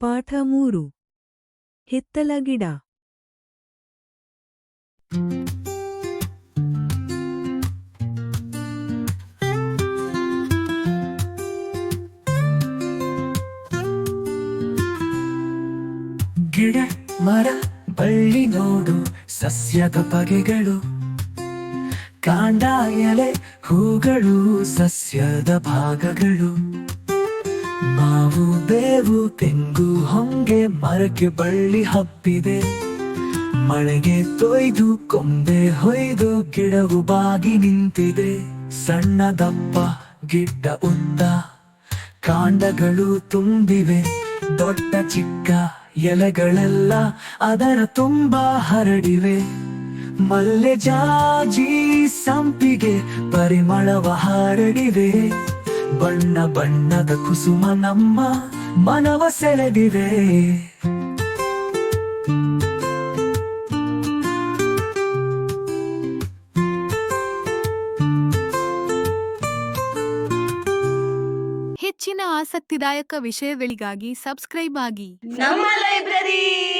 ಪಾಠ ಮೂರು. ಹಿತ್ತಲ ಗಿಡ ಗಿಡ ಮರ, ಬಳ್ಳಿ ನೋಡು ಸಸ್ಯದ ಬಗೆಗಳು ಕಾಂಡ, ಎಲೆ, ಹೂಗಳು, ಸಸ್ಯದ ಭಾಗಗಳು. ಮಾವು ಬೇವು ತೆಂಗು ಹೊಂಗೆ ಮರಕ್ಕೆ ಬಳ್ಳಿ ಹಬ್ಬಿದೆ. ಮಳೆಗೆ ತೊಯ್ದು ಕೊಂಬೆ ಹೊಯ್ದು ಗಿಡವು ಬಾಗಿ ನಿಂತಿದೆ. ಸಣ್ಣ ದಪ್ಪ ಗಿಡ್ಡ ಉದ್ದ ಕಾಂಡಗಳು ತುಂಬಿವೆ. ದೊಡ್ಡ ಚಿಕ್ಕ ಎಲೆಗಳೆಲ್ಲ ಅದರ ತುಂಬಾ ಹರಡಿವೆ. ಮಲ್ಲೆ ಜಾಜಿ ಸಂಪಿಗೆ ಪರಿಮಳವ ಹರಡಿವೆ. ಬಣ್ಣ ಬಣ್ಣದ ಕುಸುಮ ನಮ್ಮ ಮನವ ಸೆಳೆದಿದೆ. ಹೆಚ್ಚಿನ ಆಸಕ್ತಿದಾಯಕ ವಿಷಯಗಳಿಗಾಗಿ ಸಬ್ಸ್ಕ್ರೈಬ್ ಆಗಿ. ನಮ್ಮ ಲೈಬ್ರರಿ.